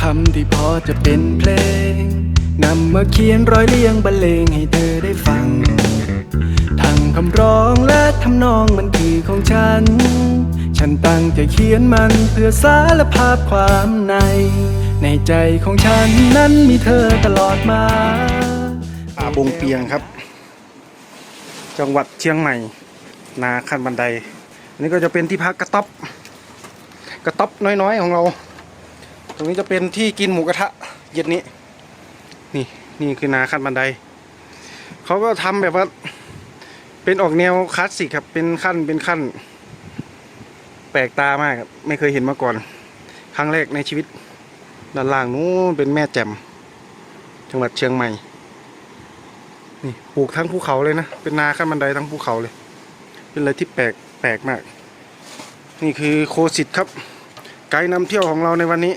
คำที่พอจะเป็นเพลงนำมาเขียนร้อยเรียงบรรเลงให้เธอได้ฟัง ทั้งคำร้องและทำนองมันคือของฉัน ฉันตั้งใจเขียนมันเพื่อสารภาพความใน ในใจของฉันนั้นมีเธอตลอดมาป่าบงเปียงครับ จังหวัดเชียงใหม่ นาขั้นบันไดนนี้ก็จะเป็นที่พักกระต๊อบ กระต๊อบน้อยๆของเรา รงนี้จะเป็นที่กินหมูกระทะ เย็นนี้ นี่นี่คือนาขั้นบันได เขาก็ทำแบบว่า เป็นออกแนวคลาสสิกครับ เป็นขั้นเป็นขั้น แปลกตามากครับไม่เคยเห็นมาก่อน ครั้งแรกในชีวิต ด้านล่างนู้นเป็นแม่แจ่มจังหวัดเชียงใหม่ นี่ปลูกทั้งภูเขาเลยนะ เป็นนาขั้นบันไดทั้งภูเขาเลย เป็นอะไรที่แปลกแปลกมาก นี่คือโคสิตครับ ไกด์นำเที่ยวของเราในวันนี้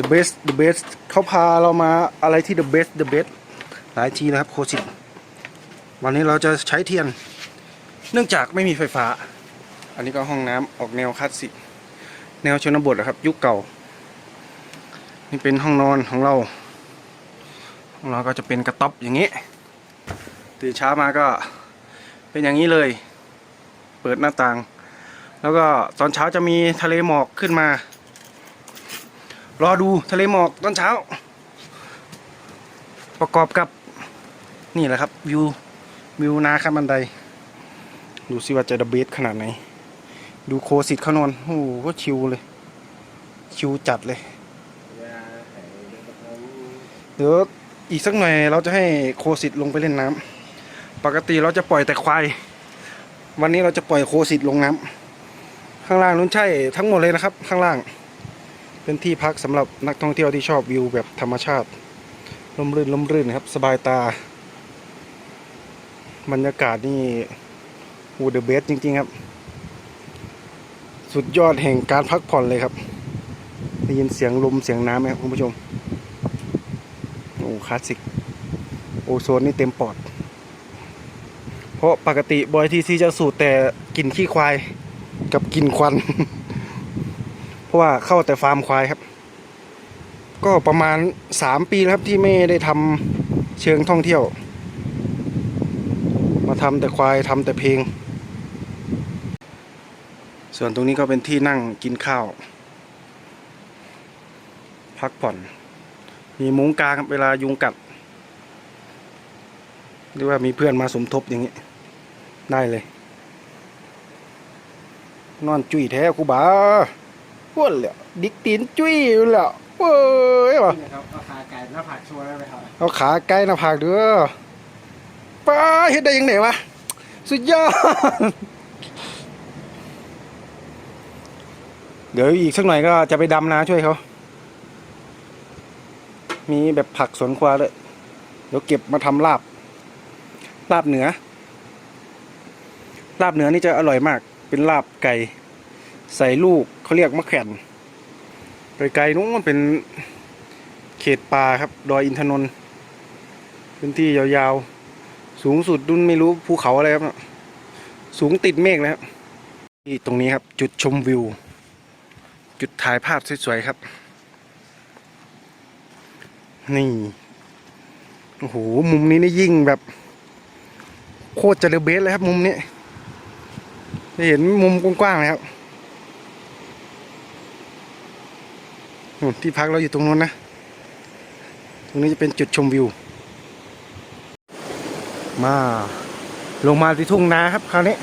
the best the best เขาพาเรามาอะไรที่ the best the best หลายทีแล้วครับโคสิตวันนี้เราจะใช้เทียน เนื่องจากไม่มีไฟฟ้า อันนี้ก็ห้องน้ำออกแนวคลาสสิก แนวชนบทอะครับ ยุคเก่า นี่เป็นห้องนอนของเราของเราก็จะเป็นกระต๊อบอย่างนี้ ตื่นเช้ามาก็เป็นอย่างนี้เลย เปิดหน้าต่าง แล้วก็ตอนเช้าจะมีทะเลหมอกขึ้นมา รอดูทะเลหมอกตอนเช้า ประกอบกับ นี่แหละครับ วิว วิวนาขั้นบันได ดูสิว่าจะดเบสขนาดไหน ดูโคสิตเขานอน โอ้โหก็ชิวเลย ชิวจัดเลย เดี๋ยวอีกสักหน่อยเราจะให้โคสิตลงไปเล่นน้ำปกติเราจะปล่อยแต่ควาย วันนี้เราจะปล่อยโคสิตลงน้ำข้างล่างนู้นใช่ทั้งหมดเลยนะครับ ข้างล่าง เป็นที่พักสำหรับนักท่องเที่ยวที่ชอบวิวแบบธรรมชาติลมรื่นลมรื่นครับ สบายตา บรรยากาศนี่วูเดอะเบสจริง ๆ ครับ สุดยอดแห่งการพักผ่อนเลยครับได้ยินเสียงลมเสียงน้ำไหมครับคุณผู้ชม โอ้คลาสสิก โอโซนนี่เต็มปอด เพราะปกติบอยทีซีจะสูดแต่กลิ่นขี้ควายกับกลิ่นควัน เพราะว่าเข้าแต่ฟาร์มควายครับ ก็ประมาณสามปีแล้วครับที่ไม่ได้ทำเชิงท่องเที่ยว มาทำแต่ควายทำแต่เพลง ส่วนตรงนี้ก็เป็นที่นั่งกินข้าว พักผ่อน มีมุ้งกลางครับเวลายุงกัดหรือว่ามีเพื่อนมาสมทบอย่างนี้ ได้เลย นอนจุ้ยแท้ครูบา พวดเลยดิกตีนจุ้ยอยู่แล้วเว้ยวะครับเอาขาไก่หน้าผากชัวร์ได้ไหมครับเอาขาใกล้หน้าผากเด้อป้าเฮ็ดได้ยังไงวะสุดยอดเดี๋ยวอีกสักหน่อยก็จะไปดำนาช่วยเขา มีแบบผักสวนครัวเลยเดี๋ยวเก็บมาทำลาบ ลาบเหนือ ลาบเหนือนี่จะอร่อยมาก เป็นลาบไก่ ใส่ลูก เขาเรียกมะแข่นไปไกลนู้นเป็นเขตป่าครับ ดอยอินทนนท์พื้นที่ยาวๆ สูงสุดดุนไม่รู้ภูเขาอะไรครับ สูงติดเมฆเลยครับที่ตรงนี้ครับ จุดชมวิว จุดถ่ายภาพสวยๆครับ นี่ โอ้โห มุมนี้นี่ยิ่งแบบ โคตรจะเดอะเบสเลยครับ มุมนี้เห็นมุมกว้างๆเลยครับนู่น ที่พักเราอยู่ตรงนู้นนะ ตรงนี้จะเป็นจุดชมวิว มา ลงมาที่ทุ่งนาครับคราวนี้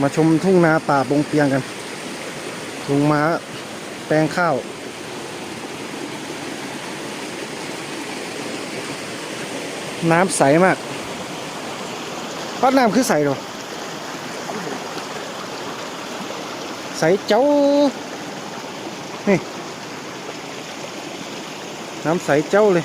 มาชมทุ่งนาป่าบงเปียงกันลงมาแปลงข้าวน้ำใสมากวัดน้ำคือใสหรอ ใสเจ้า นี่ น้ำใสเจ้าเลย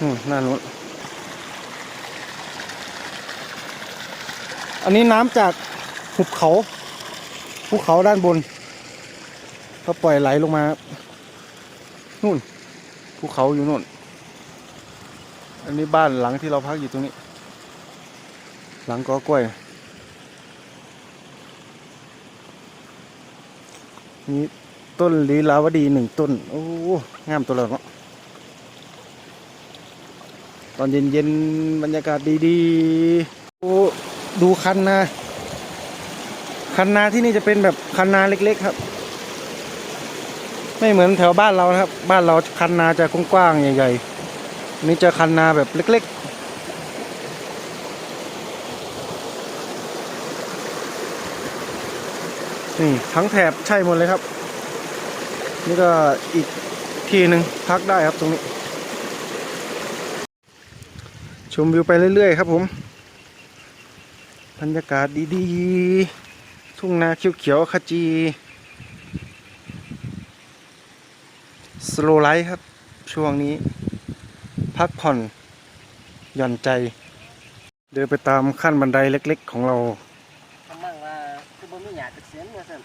อืมนั่นนู้อันนี้น้ำจากหุบเขาภูเขาด้านบน ก็ปล่อยไหลลงมา นู่นภูเขาอยู่นู่น อันนี้บ้านหลังที่เราพักอยู่ตรงนี้ หลังกอกล้วยนี่ต้นลีลาวดีหนึ่งต้น โอ้งามตัวเลยเนาะตอนเย็นๆบรรยากาศดีๆโอ้ดูคันนาคันนาที่นี่จะเป็นแบบคันนาเล็ก ๆ ครับ ไม่เหมือนแถวบ้านเรานะครับ บ้านเราคันนาจะกว้างๆใหญ่ ๆ นี่จะคันนาแบบเล็กๆ นี่ทั้งแถบใช่หมดเลยครับ นี่ก็อีกที่หนึ่งพักได้ครับตรงนี้ ชมวิวไปเรื่อยๆ ครับผม บรรยากาศดีๆ ทุ่งนาเขียวๆขจีสโลไลท์ครับ ช่วงนี้ พักผ่อนหย่อนใจ เดินไปตามขั้นบันไดเล็ก ๆ ของเราคำมั่งว่าคือบ่มีหยาดเสียนว่าซั่น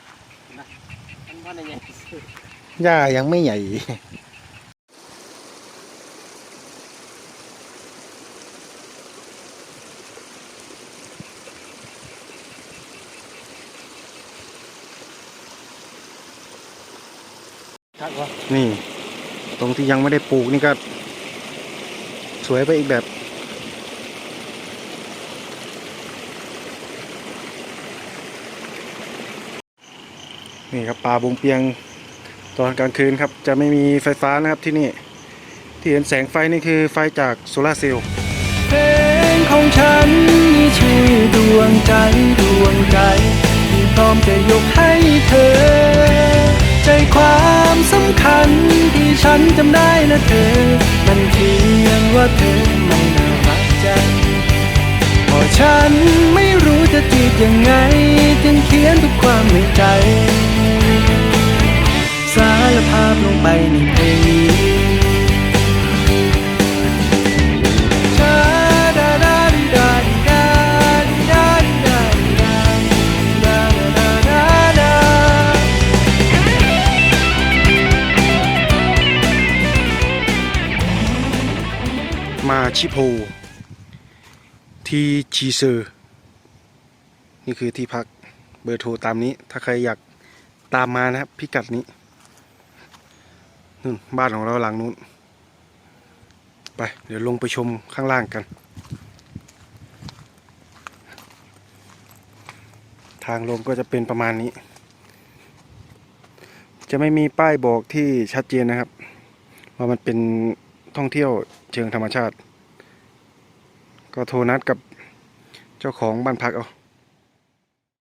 นะมันบ่ได้หยังซื้อหญ้ายังไม่ใหญ่ครับว่านี่ ตรงที่ยังไม่ได้ปลูกนี่ก็ สวยไปอีกแบบ นี่ครับป่าบงเปียงตอนกลางคืนครับ จะไม่มีไฟฟ้านะครับที่นี่ ที่เห็นแสงไฟนี่คือไฟจากโซลาร์เซลล์เพลงของฉันมีชื่อดวงใจดวงใจที่พร้อมจะยกให้เธอ ใจความสำคัญ ที่ฉันจำได้นะเธอมันเพียงว่าเธอไม่น่ารักจังพอฉันไม่รู้จะจีบยังไง จึงเขียนทุกความในใจ สารภาพลงไปในเพลงนี้ ชิโพที่ชีเซอร์ นี่คือที่พักเบอร์โทรตามนี้ ถ้าใครอยากตามมานะครับพิกัดนี้นู่นบ้านของเราหลังนู้น ไป เดี๋ยวลงไปชมข้างล่างกัน ทางลงก็จะเป็นประมาณนี้ จะไม่มีป้ายบอกที่ชัดเจนนะครับ ว่ามันเป็นท่องเที่ยวเชิงธรรมชาติ ก็โทรนัดกับเจ้าของบ้านพักเอา